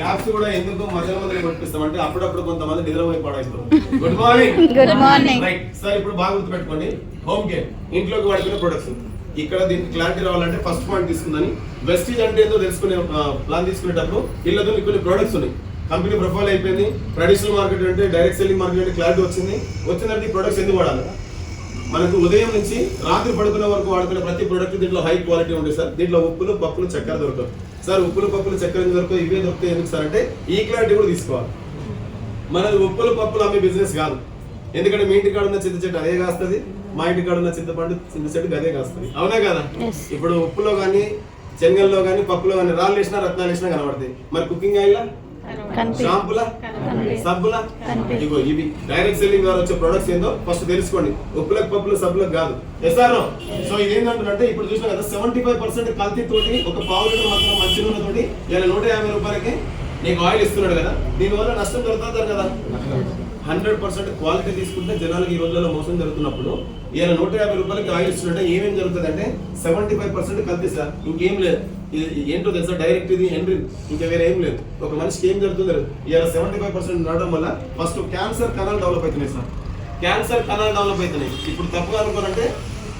Claps కూడా ఎందుకు మధ్య మధ్యలో కొట్టిస్తాం అంటే అప్పుడప్పుడు కొంతమంది నిద్రపోయి పడేస్తారు good morning good morning right sir ఇప్పుడు బాగా గుర్తుపెట్టుకోండి. హోమ్ కేర్ ఇంట్లోకి వాడుకునే ప్రొడక్ట్స్ ఇక్కడ దీనికి క్లారిటీ రావాలంటే ఫస్ట్ పాయింట్ తీసుకుందని వెస్టీజ్ అంటే ఏదో తెలుసుకునే ప్లాన్ తీసుకునేటప్పుడు ఇళ్ళతో కొన్ని ప్రొడక్ట్స్ ఉన్నాయి. కంపెనీ ప్రొఫైల్ అయిపోయింది. ట్రెడిషనల్ మార్కెట్ అంటే డైరెక్ట్ సెల్లింగ్ మార్కెట్ అంటే క్లారిటీ వచ్చింది. వచ్చిందంటే ఈ ప్రొడక్ట్స్ ఎందుకు వాడాలి? మనకు ఉదయం నుంచి రాత్రి పడుకునే వరకు వాడుకునే ప్రతి ప్రొడక్ట్ దీంట్లో హై క్వాలిటీ ఉంటుంది సార్ దీంట్లో ఉప్పులు పప్పులు చక్కెర దొరకదు సార్ ఉప్పులు పప్పులు చక్కెర దొరకదు ఇవే దొరుకుతాయి ఎందుకు సార్ అంటే ఈ క్లారిటీ కూడా తీసుకోవాలి. మనది ఉప్పులు పప్పులు అమ్మే బిజినెస్ కాదు. ఎందుకంటే మీ ఇంటి కాడ ఉన్న చింత చెట్టు అదే కాస్తుంది మా ఇంటి కాడ ఉన్న చింతపండు చింత చెట్టు అదే కాస్తుంది. అవునా కదా. ఇప్పుడు ఉప్పులో కానీ శనగల్లో కానీ పప్పులో కానీ రాళ్ళు వేసినా రత్నాలు వేసినా కనబడతాయి. మరి కుకింగ్ ఆయిల్ కనిపి షాంపులా? సబ్బులా? కనిపి. ఇగో ఇవి డైరెక్ట్ సెల్లింగ్ ద్వారా వచ్చే ప్రొడక్ట్స్ ఏందో ఫస్ట్ తెలుసుకోండి. ఉప్పులకు పప్పులు సబ్బులకు కాదు. ఎస్ఆర్ సో ఇది ఏంటంటే ఇప్పుడు చూసినా కదా సెవెంటీ ఫైవ్ పర్సెంట్ కల్తీ తోటి ఒక పావు లీటర్ మాత్రం మంచి నూనె తోటి ఇలా నూట యాభై రూపాయలకి నీకు ఆయిల్ ఇస్తున్నాడు కదా. దీనివల్ల నష్టం జరుగుతుంది కదా. హండ్రెడ్ పర్సెంట్ క్వాలిటీ తీసుకుంటే జనాలకి ఈ రోజుల్లో మోసం జరుగుతున్నప్పుడు ఈయన నూట యాభై రూపాయలకి ఆయిల్ ఇస్తుంటే ఏమేమి జరుగుతుంది అంటే సెవెంటీ ఫైవ్ పర్సెంట్ కల్తీ సార్. ఇంకేం లేదు. ఇది ఏంటో తెలుసా? డైరెక్ట్ ఇది ఎంట్రీ. ఇంకా వేరే ఏం లేదు. ఒక మనిషికి ఏం జరుగుతుంది ఇలా సెవెంటీ ఫైవ్ పర్సెంట్ నడవడం వల్ల ఫస్ట్ క్యాన్సర్ కణాలు డెవలప్ అవుతున్నాయి సార్. క్యాన్సర్ కణాలు డెవలప్ అవుతున్నాయి. ఇప్పుడు తప్పుగా అనుకోనంటే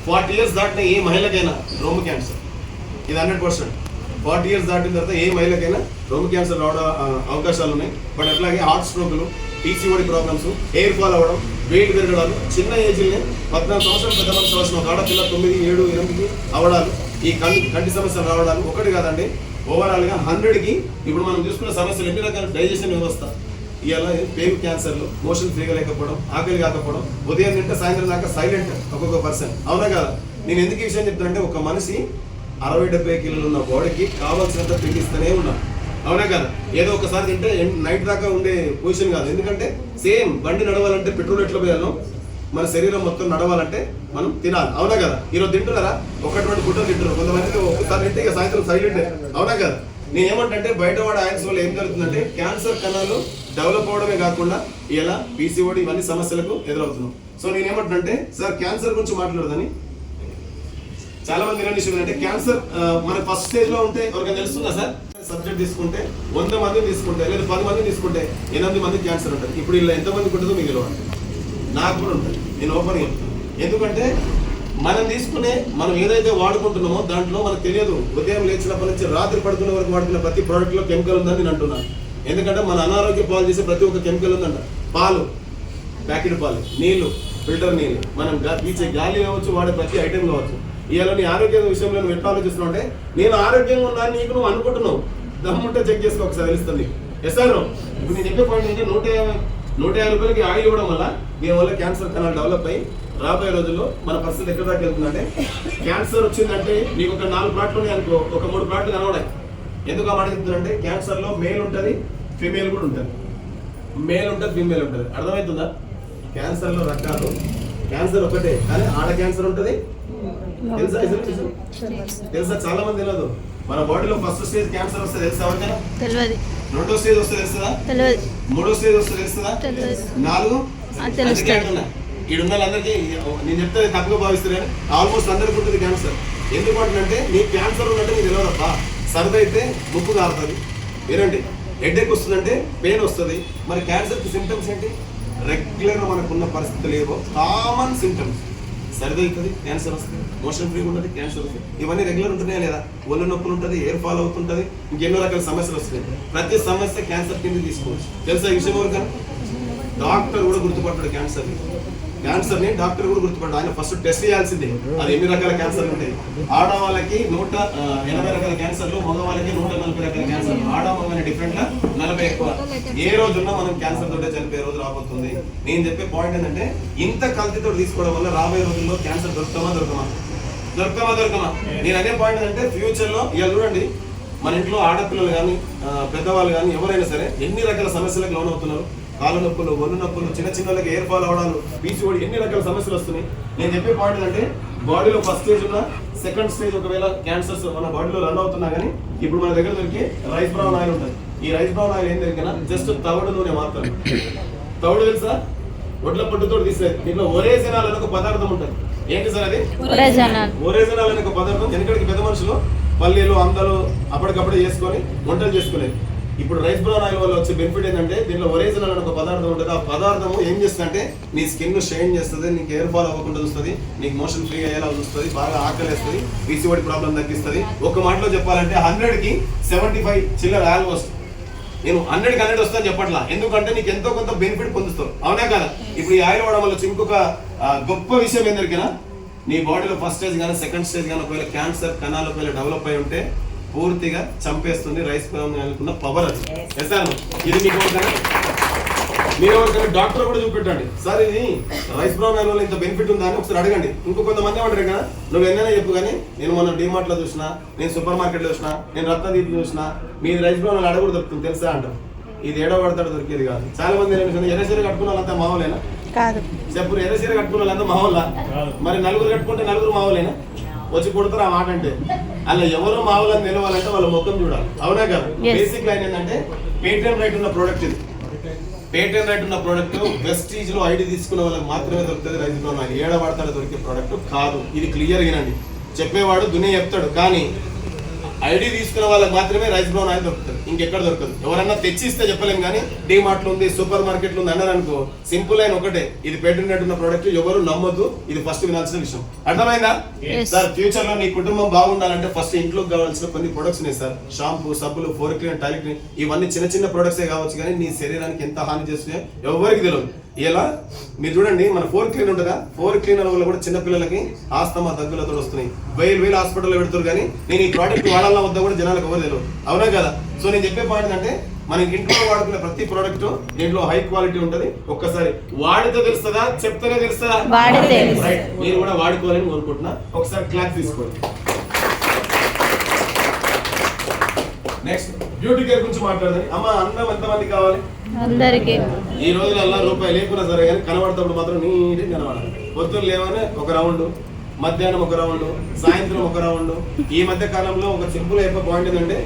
ఫార్టీ ఇయర్స్ దాటిన ఏ మహిళకైనా రొమ్ము క్యాన్సర్. ఇది హండ్రెడ్ పర్సెంట్. ఫార్టీ ఇయర్స్ దాటిన తర్వాత ఏ మహిళకైనా రొమ్ము క్యాన్సర్ రావడం అవకాశాలు ఉన్నాయి. బట్ అట్లాగే హార్ట్ స్ట్రోక్లు పీసీఓడి ప్రాబ్లమ్స్ ఎయిర్ ఫాల్ అవ్వడం వెయిట్ పెరగడాలు చిన్న ఏజ్లోనే పద్నాలుగు సంవత్సరాలు పెద్ద మనిషి అవసరం ఒక ఆడపిల్ల తొమ్మిది ఏడు ఎనిమిది అవడాలు ఈ కంటి కంటి సమస్యలు రావడాలు ఒకటి కాదండి. ఓవరాల్గా హండ్రెడ్కి ఇప్పుడు మనం చూసుకున్న సమస్యలు ఎన్ని రకాల? డైజెషన్ వ్యవస్థ. ఇవాళ పేగు క్యాన్సర్లు మోషన్ ఫ్రీగా లేకపోవడం ఆకలి కాకపోవడం ఉదయం తింటే సాయంత్రం దాకా సైలెంట్ ఒక్కొక్క పర్సన్ అవునా కదా? నేను ఎందుకు ఈ విషయం చెప్తానంటే ఒక మనిషి అరవై డెబ్బై కిలోలు ఉన్న బాడీకి కావాల్సినంత తిండిస్తూనే ఉన్నాను అవునా కదా? ఏదో ఒకసారి తింటే నైట్ దాకా ఉండే పొజిషన్ కాదు. ఎందుకంటే సేమ్ బండి నడవాలంటే పెట్రోల్ ఎట్లా పోయాలో మన శరీరం మొత్తం నడవాలంటే మనం తినాలి. అవునా కదా? ఈరోజు తింటున్నారా? ఒకటి రెండు గుడ్డలు తింటున్నారు. కొంతమంది ఒకసారి తింటే ఇక సాయంత్రం సైలెంట్ అవునా కదా? నేను ఏమంటే బయట వాడే ఆయిల్స్ వల్ల ఏం జరుగుతుందంటే క్యాన్సర్ కణాలు డెవలప్ అవడమే కాకుండా ఇలా పీసీఓడి ఇవన్నీ సమస్యలకు ఎదురవుతున్నాం. సో నేను ఏమంటున్నంటే సార్ క్యాన్సర్ గురించి మాట్లాడదని. చాలా మంది ఇలాంటి విషయం అంటే క్యాన్సర్ మన ఫస్ట్ స్టేజ్లో ఉంటే ఎవరికైనా తెలుస్తుందా సార్? సబ్జెక్ట్ తీసుకుంటే వంద మంది తీసుకుంటే లేదా పది మంది తీసుకుంటే ఎనిమిది మంది క్యాన్సర్ ఉంటుంది. ఇప్పుడు ఇలా ఎంత ఉంటుందో మీకు తెలియదు నాకు కూడా ఉంటుంది. నేను ఓపెన్ చెప్తాను. ఎందుకంటే మనం తీసుకునే మనం ఏదైతే వాడుకుంటున్నామో దాంట్లో మనకు తెలియదు. ఉదయం లేచినప్పటి నుంచి రాత్రి పడుకునే వరకు వాడుకునే ప్రతి ప్రోడక్ట్లో కెమికల్ ఉందని నేను అంటున్నాను. ఎందుకంటే మన అనారోగ్య పాలు చేసే ప్రతి ఒక్క కెమికల్ ఉందంట. పాలు ప్యాకెట్ పాలు నీళ్ళు ఫిల్టర్ నీళ్ళు మనం పీచే గాలి కావచ్చు వాడే ప్రతి ఐటెం కావచ్చు. ఇవాళ నీ ఆరోగ్యం విషయంలో నువ్వు ఎట్లా ఆలోచిస్తున్నావు అంటే నేను ఆరోగ్యంగా ఉన్నా నీకు నువ్వు అనుకుంటున్నావు. దమ్ముంటే చెక్ చేసుకో ఒకసారి తెలుస్తుంది. ఎస్ఆర్ ఇప్పుడు నేను చెప్పే పాయింట్ ఏంటంటే నూట యాభై నూట యాభై రూపాయలకి ఆయిల్ ఇవ్వడం వల్ల దీనివల్ల క్యాన్సర్ కణాలు డెవలప్ అయ్యి రాబోయే రోజుల్లో మన పరిస్థితి ఎక్కడ దాకా వెళ్తుందంటే క్యాన్సర్ వచ్చిందంటే నీకు ఒక నాలుగు ప్లాట్లు ఉన్నాయి అనుకో ఒక మూడు ప్లాట్లు కనబడాయి. ఎందుకు ఆ మాట చెప్తుందంటే క్యాన్సర్లో మేల్ ఉంటుంది ఫీమేల్ కూడా ఉంటుంది. మేల్ ఉంటుంది ఫీమేల్ ఉంటుంది. అర్థమవుతుందా? క్యాన్సర్లో రకాలు క్యాన్సర్ ఒకటే కానీ ఆడ క్యాన్సర్ ఉంటుంది తెలుసా చాలా మంది తెలియదు. మన బాడీలో ఫస్ట్ స్టేజ్ క్యాన్సర్ వస్తే తెలుసా ఎవరికైనా? తెలియదు. రెండో స్టేజ్ వస్తే తెలుస్తుందా తెలియదు. మూడో స్టేజ్ వస్తే తెలుస్తుందా నాలుగు. ఈడ ఉన్న వాళ్ళందరికీ నేను చెప్తే తప్పుగా భావిస్తారు కానీ ఆల్మోస్ట్ అందరికీ ఉంటుంది క్యాన్సర్ ఎందుకు అంటున్నంటే నీ క్యాన్సర్ ఉన్నట్టు నీకు తెలియదప్ప సర్ది అయితే ముప్పు కారుతుంది. వినండి. హెడేక్ వస్తుందంటే పెయిన్ వస్తుంది. మరి క్యాన్సర్కి సిమ్టమ్స్ ఏంటి? రెగ్యులర్గా మనకున్న పరిస్థితులు ఏవో? కామన్ సిమ్టమ్స్ సర్ది అవుతుంది క్యాన్సర్ వస్తుంది. మోషన్ ఫ్రీ ఉంటుంది క్యాన్సర్ వస్తుంది. ఇవన్నీ రెగ్యులర్ ఉంటున్నాయా లేదా? ఒళ్ళు నొప్పులు ఉంటుంది ఎయిర్ ఫాల్ అవుతుంటుంది ఇంకెన్నో రకాల సమస్యలు వస్తున్నాయి. ప్రతి సమస్య క్యాన్సర్ కింద తీసుకోవచ్చు. తెలుసా విషయం ఎవరికైనా? డాక్టర్ కూడా గుర్తుపట్టాడు క్యాన్సర్ క్యాన్సర్ని డాక్టర్ కూడా గుర్తుపట్టాడు ఆయన ఫస్ట్ టెస్ట్ చేయాల్సిందే. అది ఎన్ని రకాల క్యాన్సర్ ఉంటాయి? ఆడవాళ్ళకి నూట ఎనభై రకాల క్యాన్సర్లు మగవాళ్ళకి నూట నలభై రకాల క్యాన్సర్ ఆడవాళ్ళని డిఫరెంట్గా నలభై ఎక్కువ. ఏ రోజున్నా మనం క్యాన్సర్ తోటే చనిపోయే రోజు రాబోతుంది. నేను చెప్పే పాయింట్ ఏంటంటే ఇంత కల్తీతో తీసుకోవడం వల్ల రాబోయే రోజుల్లో క్యాన్సర్ దొరుకుతామా దొరకమా? దొరకమా దొరకమా? నేను అదే పాయింట్ ఏంటంటే ఫ్యూచర్లో ఇవాళ చూడండి మన ఇంట్లో ఆడపిల్లలు కానీ పెద్దవాళ్ళు కానీ ఎవరైనా సరే ఎన్ని రకాల సమస్యలకు లోన్ అవుతున్నారు కాళ్ళ నొప్పులు ఒళ్ళు నొప్పులు చిన్న చిన్న వాళ్ళకి ఎయిర్ ఫాల్ అవడాలు పీసీఓడి ఎన్ని రకాల సమస్యలు వస్తున్నాయి? నేను చెప్పే పాయింట్ ఏంటంటే బాడీలో ఫస్ట్ స్టేజ్ ఉన్న సెకండ్ స్టేజ్ ఒకవేళ క్యాన్సర్స్ మన బాడీలో రన్ అవుతున్నా కానీ ఇప్పుడు మన దగ్గర దొరికే రైస్ బ్రౌన్ ఆయిల్ ఉంటుంది. ఈ రైస్ బ్రౌన్ ఆయిల్ ఏం దొరికినా జస్ట్ తవుడు నూనె మాత్రం తవుడు తెలుసా? ఒడ్ల పట్టుతో తీసేది. దీంట్లో ఒరేజనాల్ అనే ఒక పదార్థం ఉంటుంది. ఏంటి సార్ అది? ఒరేజనాల్ అనే ఒక పదార్థం. వెనకడికి పెద్ద మనుషులు పల్లీలు అందలు అప్పటికప్పుడే చేసుకొని వంటలు చేసుకునేది ఇప్పుడు రైస్ బ్రౌన్ ఆయిల్ వల్ల వచ్చే బెనిఫిట్ ఏంటంటే దీంట్లో ఒరిజినల్ అనే ఒక పదార్థం ఉంటుంది. ఆ పదార్థం ఏం చేస్తుందంటే నీ స్కిన్ షైన్ చేస్తుంది నీకు ఎయిర్ ఫాల్ అవ్వకుండా చూస్తుంది నీకు మోషన్ ఫ్రీ అయ్యేలా చూస్తుంది బాగా ఆకలేస్తుంది పీసీఓడి ప్రాబ్లం తగ్గిస్తుంది. ఒక మాటలో చెప్పాలంటే హండ్రెడ్కి సెవెంటీ ఫైవ్ చిల్లర ఆల్మోస్ట్ నేను హండ్రెడ్కి హండ్రెడ్ వస్తాను చెప్పట్లా. ఎందుకంటే నీకు ఎంతో కొంత బెనిఫిట్ పొందుతావు. అవునా కదా? ఇప్పుడు ఈ ఆయిల్ వాడడం వల్ల ఇంకొక గొప్ప విషయం ఏంటంటే నీ బాడీలో ఫస్ట్ స్టేజ్ కానీ సెకండ్ స్టేజ్ కానీ ఒకవేళ క్యాన్సర్ కణాలు ఒకవేళ డెవలప్ అయి ఉంటే పూర్తిగా చంపేస్తుంది రైస్ అనుకున్న పవర్ అది. ఎసాను ఇది మీకు? మీరు ఎవరికైనా డాక్టర్ కూడా చూపెట్టండి. సార్ ఇది రైస్ బ్రౌన్ ఆయిల్ వల్ల ఇంత బెనిఫిట్ ఉందా అని ఒకసారి అడగండి. ఇంకో కొంతమంది ఏమంటారు కదా నువ్వు ఎన్నైనా చెప్పు కానీ నేను మొన్న డిమార్ట్లో చూసిన నేను సూపర్ మార్కెట్లో చూసిన నేను రత్నదీప్ చూసిన మీ రైస్ బ్రౌన్ ఆయిల్ అడగ కూడా దొరుకుతుంది తెలుసా అంటారు ఇది ఏడో పడతాడు దొరికేది కాదు. చాలా మంది ఎర్ర చీర కట్టుకున్న వాళ్ళంతా మామూలేనా కాదు. చెప్పు ఎర్ర చీర కట్టుకున్న వాళ్ళంతా మామూలా మరి నలుగురు కట్టుకుంటే నలుగురు మామూలేనా వచ్చి కొడతారు ఆ మాట అంటే. అలా ఎవరు మామూలని నిలవాలంటే వాళ్ళ ముఖం చూడాలి. అవునా కాదు. బేసిక్ లైన్ ఏంటంటే పేటెంట్ రైట్ ఉన్న ప్రోడక్ట్ ఇది. పేటెంట్ రైట్ ఉన్న ప్రోడక్ట్ వెస్టీజ్లో ఐడి తీసుకున్న వాళ్ళకి మాత్రమే దొరుకుతుంది రైతు లో ఏడ వాడతాడో దొరికే ప్రోడక్ట్ కాదు. ఇది క్లియర్ వినండి చెప్పేవాడు దునియా చెప్తాడు. కానీ ఐడి తీసుకున్న వాళ్ళకి మాత్రమే రైస్ బ్రౌన్ ఆయిల్ దొరుకుతుంది. ఇంకెక్కడ దొరకదు ఎవరన్నా తెచ్చి ఇస్తే చెప్పలేం కానీ డిమార్ట్ ఉంది సూపర్ మార్కెట్ ఉంది అన్నారు అనుకో సింపుల్ అయిన ఒకటే. ఇది పేటెంట్ రైట్ ఉన్న ప్రోడక్ట్ ఎవరు నమ్మొద్దు. ఇది ఫస్ట్ వినాల్సిన విషయం. అర్థమైందా. సార్ ఫ్యూచర్లో నీ కుటుంబం బాగుండాలంటే ఫస్ట్ ఇంట్లో కావాల్సిన కొన్ని ప్రొడక్ట్స్ ఉన్నాయి సార్ షాంపూ సబ్బులు ఫోర్ క్లీన్ టాయిలెట్ క్లీన్ ఇవన్నీ చిన్న చిన్న ప్రొడక్ట్సే కావచ్చు కానీ నీ శరీరానికి ఎంత హాని చేస్తున్నాయో ఎవరికి తెలియదు ఇలా మీరు చూడండి మన ఫోర్ క్లీన్ ఉంటుందా? ఫోర్ క్లీనర్ వల్ల కూడా చిన్న పిల్లలకి ఆస్తమా దగ్గులతో వస్తున్నాయి. వేలు వేలు హాస్పిటల్లో పెడతారు కానీ నేను ఈ ప్రోడక్ట్ వాడాలా వద్దా కూడా జనాలకు ఎవరు తెలియదు. అవునా కదా? సో నేను చెప్పే పాయింట్ అంటే మన ఇంట్లో వాడుకునే ప్రతి ప్రోడక్ట్ దీంట్లో హై క్వాలిటీ ఉంటది. ఒక్కసారి వాడితే తెలుస్తుందా? చెప్తేనే తెలుస్తుందా? మీరు కూడా వాడుకోవాలని కోరుకుంటున్నా. ఒకసారి క్లాస్ తీసుకోండి. నెక్స్ట్ బ్యూటీ కేర్ గురించి మాట్లాడదాం అమ్మ అందం ఎంతమంది కావాలి? అందరికి. ఈ రోజులలో రూపాయి లేకున్నా సరే కానీ కనబడేటప్పుడు మాత్రం నీట్ కనబడాలి. పొద్దున్న లేవనే ఒక రౌండ్ మధ్యాహ్నం ఒక రౌండ్ సాయంత్రం ఒక రౌండ్. ఈ మధ్య కాలంలో ఒక సింపుల్ అయిపోయి పాయింట్ ఏంటంటే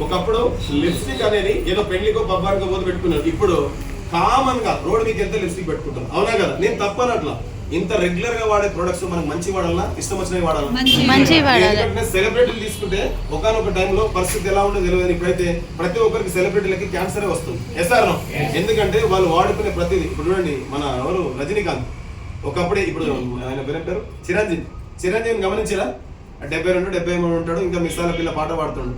ఒకప్పుడు లిప్స్టిక్ అనేది ఏదో పెళ్ళికో పబ్బానికో పోతే పెట్టుకున్నారు ఇప్పుడు కామన్గా రోడ్ మీకు వెళ్తే లిప్స్టిక్ పెట్టుకుంటారు అవునా కదా? నేను తప్పనట్లా ఇంత రెగ్యులర్గా వాడే ప్రొడక్ట్స్ మనకు మంచి వాడాలా ఇష్టం వచ్చినవి వాడాలా. మంచి వాడాలి. ఎందుకంటే సెలబ్రిటీలు తీసుకుంటే ఒకనొక టైంలో పరిస్థితి ఎలా ఉంటుందో తెలియదు. ఇప్పుడైతే ప్రతి ఒక్కరికి సెలబ్రిటీలకి క్యాన్సరే వస్తుంది. ఎస్ఆర్ ఎందుకంటే వాళ్ళు వాడుకునే ప్రతిదీ ఇప్పుడు చూడండి మన ఎవరు? రజనీకాంత్. ఒకప్పుడే ఇప్పుడు ఆయన పేరు చిరంజీవి. చిరంజీవిని గమనించారా? డెబ్బై రెండు డెబ్బై మూడు ఉంటాడు ఇంకా మిస్సాల పిల్ల పాట పాడుతుండు.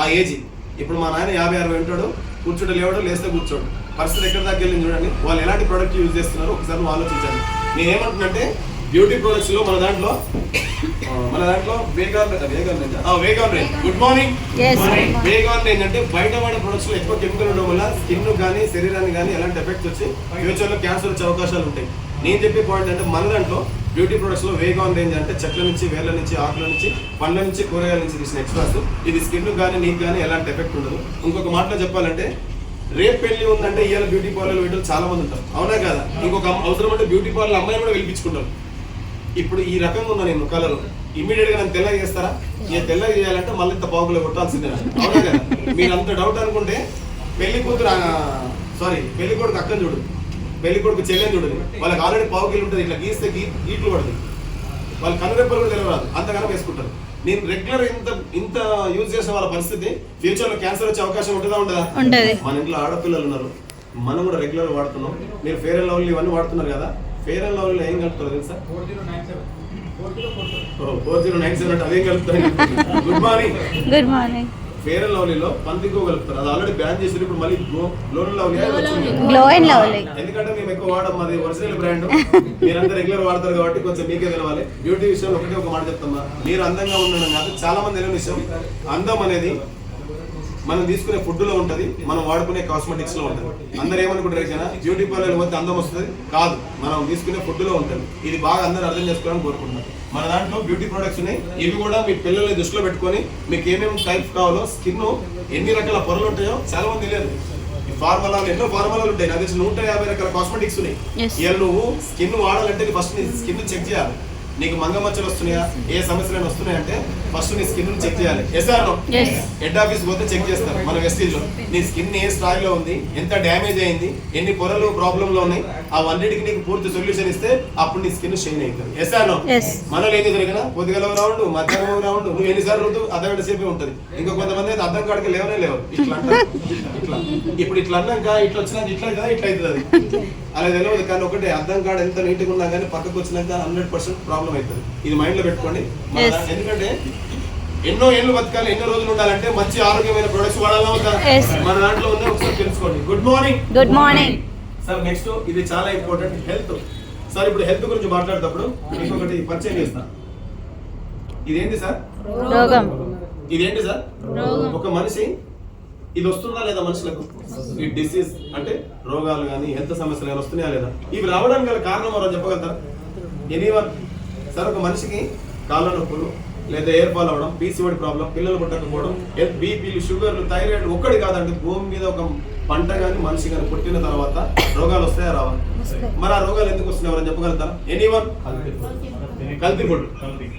ఆ ఏజ్ ఇప్పుడు మా నాయన యాభై అరవై ఉంటాడు కూర్చుంటే లేవడు లేస్తే కూర్చోడు. పరిస్థితి ఎక్కడ దాకా వెళ్ళింది చూడండి. వాళ్ళు ఎలాంటి ప్రోడక్ట్ యూజ్ చేస్తున్నారు ఒకసారి ఆలోచించండి. నేను ఏమంటున్నంటే బ్యూటీ ప్రొడక్ట్స్లో మన దాంట్లో మన దాంట్లో vegan vegan range? Vegan range. Good morning. Vegan range అంటే బయట వాడే ప్రొడక్ట్స్లో ఎక్కువ కెమికల్ ఉండడం వల్ల స్కిన్ కానీ శరీరాన్ని కానీ ఎలాంటి ఎఫెక్ట్ వచ్చి ఫ్యూచర్లో క్యాన్సర్ వచ్చే అవకాశాలు ఉంటాయి. నేను చెప్పే పాయింట్ అంటే మన దాంట్లో బ్యూటీ ప్రొడక్ట్స్లో వేగాన్ రేంజ్ అంటే చెట్ల నుంచి వేర్ల నుంచి ఆకుల నుంచి పండ్ల నుంచి కూరగాయల నుంచి తీసిన ఎక్స్ట్రాస్ ఇది స్కిన్ కానీ నీకు కానీ ఎలాంటి ఎఫెక్ట్ ఉండదు. ఇంకొక మాటలో చెప్పాలంటే రేపు పెళ్ళి ఉందంటే ఇవాళ బ్యూటీ పార్లర్ వీటిలో చాలా మంది ఉంటారు. అవునా కదా? ఇంకొక అవసరం అంటే బ్యూటీ పార్లర్ అమ్మాయిని కూడా పిలిపించుకుంటారు. ఇప్పుడు ఈ రకంగా ఉన్నా నేను కలర్ ఇమీడియట్గా నన్ను తెల్లగా చేస్తారా? ఇక తెల్లగా చేయాలంటే మళ్ళీ ఇంత బాగులో కొట్టాల్సిందే అవునా కదా? మీరు అంత డౌట్ అనుకుంటే పెళ్ళి కూతురు సారీ పెళ్ళి కొడుకు అక్కని చూడు. పెళ్ళి కొడుకు చెల్లెని చూడదు వాళ్ళకి ఆల్రెడీ పావుకిలు ఉంటుంది. ఇట్లా గీస్తే గీ గీట్లు పడుతుంది వాళ్ళు కనురెప్పలు కూడా తెలియరాదు అంతగానో వేసుకుంటారు. నేను రెగ్యులర్ ఇంత ఇంత యూజ్ చేసిన వాళ్ళ పరిస్థితి ఫ్యూచర్లో క్యాన్సర్ వచ్చే అవకాశం ఉంటుందా ఉండదా? ఉంటది మన ఇంట్లో ఆడపిల్లలు ఉన్నారు. మనం కూడా రెగ్యులర్ వాడుతున్నాం. మీరు ఫేర్ అండ్ లవ్లీ ఇవన్నీ వాడుతున్నారు కదా. ఫేర్ అండ్ లవ్లీ ఏం కలుపుతారు తెలుసా? ఫోర్ జీరో నైన్ సెవెన్ అంటే అదేం కలుపుతారు. Good morning good morning fair and లవ్లీలో పందికో కలుపుతారు అది ఆల్రెడీ బ్యాన్ చేసి ఇప్పుడు మళ్ళీ glow lovely glow and lovely ఎందుకంటే మేము ఎక్కువ వాడడం మాది ఒరిజినల్ బ్రాండ్. మీరంతా రెగ్యులర్ వాడతారు కాబట్టి కొంచెం మీకే తెలవాలి. బ్యూటీ విషయంలో ఒకటే ఒక మాట చెప్తామా? మీరు అందంగా ఉండడం కాదు చాలా మంది తెలియని విషయం అందం అనేది మనం తీసుకునే ఫుడ్లో ఉంటది మనం వాడుకునే కాస్మెటిక్స్లో ఉంటది. అందరు ఏమనుకుంటారు కదా బ్యూటీ పార్లర్ పోతే అందం వస్తుంది? కాదు మనం తీసుకునే ఫుడ్లో ఇది బాగా అందరూ అర్థం చేసుకోవాలని కోరుకుంటున్నారు మన దాంట్లో బ్యూటీ ప్రొడక్ట్స్ ఉన్నాయి. ఇవి కూడా మీ పిల్లల్ని దృష్టిలో పెట్టుకొని మీకు ఏమేమి టైప్స్ కావాలో స్కిన్ ఎన్ని రకాల పొరలు ఉంటాయో చాలా మంది తెలియదు. ఫార్ములాలు ఎన్నో ఫార్ములాలు ఉంటాయి. నాకు తెలిసి నూట యాభై రకాల కాస్మెటిక్స్ ఉన్నాయి. ఇవాళ నువ్వు స్కిన్ వాడాలంటే ఫస్ట్ నీ స్కిన్ చెక్ చేయాలి. నీకు మంగ మచ్చలు వస్తున్నాయా? ఏ సమస్యలు వస్తున్నాయి అంటే ఫస్ట్ నీ స్కిన్ చెక్ చేయాలి. Yes or no Yes. Head office పోతే చెక్ చేస్తారు. మన వెస్టీజ్లో. నీ స్కిన్ ఏ స్థాయిలో ఉంది? ఎంత డ్యామేజ్ అయింది? ఎన్ని పొరలు ప్రాబ్లమ్లో ఉన్నాయి? ఆ వన్నిటికి నీకు పూర్తి సొల్యూషన్ ఇస్తే అప్పుడు నీ స్కిన్ షైన్ అవుతుంది. Yes or no. మనలో ఏం జరిగిన పొద్దుగల రౌండ్ మధ్యాహ్నం రౌండ్ నువ్వు ఎన్నిసార్లు రుద్దు అర్ధ గంట సేపే ఉంటుంది. ఇంకా కొంతమంది అయితే అర్థం కాడికి లేవనే లేవు. ఇట్లా ఇట్లా. ఇప్పుడు ఇట్లా అన్నాక ఇట్లా వచ్చినాక ఇట్లా కదా ఇట్లా అవుతుంది అది? అలా తెలియదు కానీ ఒకటే అర్థం కాడ ఎంత నీట్గా ఉన్నా కానీ పక్కకు వచ్చినాక హండ్రెడ్ పర్సెంట్ ప్రాబ్లం అవుతుంది. ఇది మైండ్లో పెట్టుకోండి. ఎందుకంటే ఎన్నో ఏళ్ళు బతకాలి ఎన్నో రోజులు ఉండాలంటే మంచి ఆరోగ్యమైన ప్రొడక్ట్స్ వాడాలా ఉందా. మన దాంట్లో ఉంది ఒకసారి తెలుసుకోండి. Good morning good morning sir next ఇది చాలా ఇంపార్టెంట్ హెల్త్ సార్ ఇప్పుడు హెల్త్ గురించి మాట్లాడేటప్పుడు ఇంకొకటి పరిచయం చేస్తా. ఇదేంటి సార్ రోగం. ఇదేంటి సార్. ఒక మనిషి ఇది వస్తుందా లేదా మనుషులకు? ఈ డిసీజ్ అంటే రోగాలు కానీ హెల్త్ సమస్యలు కానీ వస్తున్నాయా లేదా? ఇవి రావడానికి గల కారణం ఎవరో చెప్పగలుగుతారా? ఎనీవన్ సార్ ఒక మనిషికి కాళ్ళ నొప్పులు లేదా ఎయిర్ ఫాల్ అవడం పీసీఓడి ప్రాబ్లం పిల్లలు పుట్టకపోవడం బీపీలు షుగర్లు థైరాయిడ్ ఒక్కటి కాదంటే భూమి మీద ఒక పంట కానీ మనిషి కానీ పుట్టిన తర్వాత రోగాలు వస్తాయా రావా? మరి ఆ రోగాలు ఎందుకు వస్తున్నాయి ఎవరైనా చెప్పగలుగుతారా? ఎనీవన్ కల్తీ ఫుడ్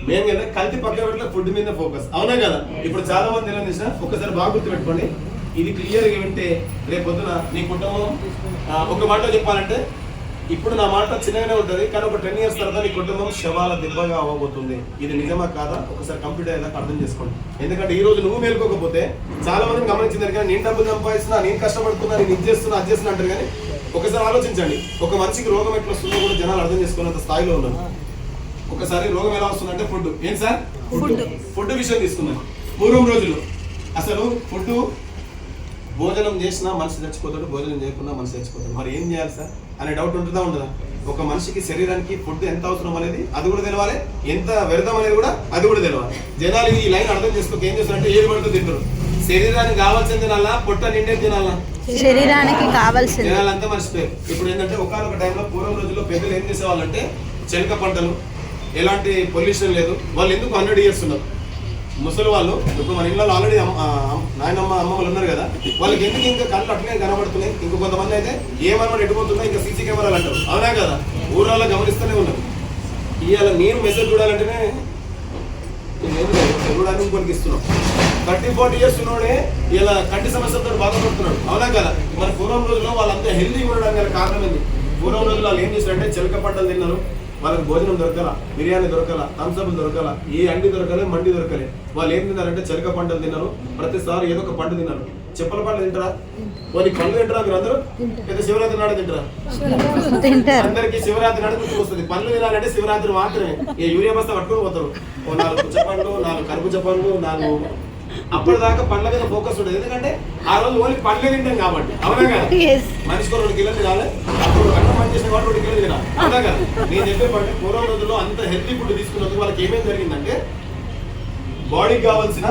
మేము కదా కల్తీ పక్క పెట్టలే ఫుడ్ మీద ఫోకస్ అవునా కదా? ఇప్పుడు చాలా మంది ఎలా చేసినా ఒక్కసారి బాగా గుర్తు పెట్టుకోండి ఇది క్లియర్గా వింటే రేపు పొద్దున నీ కుటుంబం ఒక మాటలో చెప్పాలంటే ఇప్పుడు నా మాట చిన్నగానే ఉంటది కానీ ఒక టెన్ ఇయర్స్ తర్వాత నీ కుటుంబం శవాల దెబ్బగా అవ్వబోతుంది. ఇది నిజమా కాదా? ఒకసారి కంప్లీట్ అయ్యేదాకా అర్థం చేసుకోండి. ఎందుకంటే ఈ రోజు నువ్వు మేలుకోకపోతే చాలా మందిని గమనించింది కానీ నేను డబ్బులు సంపాదిస్తున్నా నేను కష్టపడుతున్నా నేను ఇది చేస్తున్నా అది చేస్తున్నా అంటారు కానీ ఒకసారి ఆలోచించండి. ఒక మనిషికి రోగం ఎట్లా వస్తుందో కూడా జనాలు అర్థం చేసుకున్నంత స్థాయిలో ఉన్నారు. ఒకసారి రోగం ఎలా వస్తుందంటే ఫుడ్. ఏం సార్? ఫుడ్. ఫుడ్ విషయం తీసుకుందాం. పూర్వం రోజులు. అసలు ఫుడ్ భోజనం చేసినా మనిషి చచ్చిపోతాడు భోజనం చేయకుండా మనిషి చచ్చిపోతాడు. మరి ఏం చేయాలి సార్? అనే డౌట్ ఉంటుందా ఉండదా? ఒక మనిషికి శరీరానికి ఫుడ్ ఎంత అవసరం అనేది అది కూడా తెలవాలి ఎంత వ్యర్థం అనేది కూడా అది కూడా తెలవాలి. జనాలు ఈ లైన్ అర్థం చేసుకోక ఏం చేస్తారంటే ఏది పడుతూ తింటారు. శరీరానికి కావాల్సింది తినాలా? పొట్ట నిండే తినాలా? శరీరానికి కావాల్సింది. జనాలంతా మర్చిపోయారు. ఇప్పుడు ఏంటంటే ఒకనొక టైంలో పూర్వం రోజుల్లో పెద్దలు ఏం చేసేవాళ్ళంటే చెలక పంటలు ఎలాంటి పొల్యూషన్ లేదు. వాళ్ళు ఎందుకు హండ్రెడ్ ఇయర్స్ ఉన్నారు? ముసలి వాళ్ళు ఇప్పుడు మన ఇళ్ళలో ఆల్రెడీ నాయనమ్మ అమ్మమ్మలు ఉన్నారు కదా వాళ్ళకి ఎందుకు ఇంకా కళ్ళు అట్లనే కనబడుతున్నాయి? ఇంకో కొంతమంది అయితే ఏమన్నా ఎట్టుకుంటున్నా ఇంకా సీసీ కెమెరాలు అంటారు. అవునా కదా? ఊరాల్లో గమనిస్తూనే ఉన్నారు ఇవాళ నేను మెసేజ్ చూడాలంటేనే చూడడానికి ఇంకొకరికి ఇస్తున్నాం. థర్టీ ఫార్టీ ఇయర్స్ ఉన్నోడే ఇలా కంటి సమస్యలతో బాధపడుతున్నాడు. అవునా కదా? మన పూర్వం రోజుల్లో వాళ్ళంతా హెల్దీ ఉండడానికి కారణం ఏంది? పూర్వం రోజుల్లో వాళ్ళు ఏం చేశారంటే చిలక పంటలు తిన్నారు. వాళ్ళకి భోజనం దొరకాల బిర్యానీ దొరకాల థమ్స్అప్ దొరకాల ఏ అండి దొరకలే మండి దొరకలే. వాళ్ళు ఏం తిన్నారంటే చిలక పంటలు తిన్నారు ప్రతిసారి ఏదో ఒక పంట తిన్నారు. చెప్పల పండ్లు తింటారా? వాళ్ళకి పండ్లు తింటారా మీరు అందరూ? లేదా శివరాత్రి నాడు తింటారా? అందరికి శివరాత్రి నాడు గుర్తుకు వస్తుంది. పనులు తినాలంటే శివరాత్రి మాత్రమే. ఏ యూరియా బస్తా పట్టుకొని పోతారు. నాలుగు పుచ్చ పండ్లు నాలుగు కరుపుచ్చ పండ్లు నాలుగు అప్పటిదాకా పండ్ల మీద ఫోకస్ ఉంటుంది ఎందుకంటే ఆ రోజు ఓన్లీ పండ్లే తింటాం కాబట్టి. అవునా కదా? మనిషికి రెండు కిలోలు తినాలి. అప్పుడు అన్నం పని చేసిన వాడు రెండు కిలోలు తినాలి. అవునా కదా? నేను చెప్పే పంట పూర్వం రోజుల్లో అంత హెల్తీ ఫుడ్ తీసుకున్నందుకు వాళ్ళకి ఏమేం జరిగిందంటే బాడీకి కావాల్సిన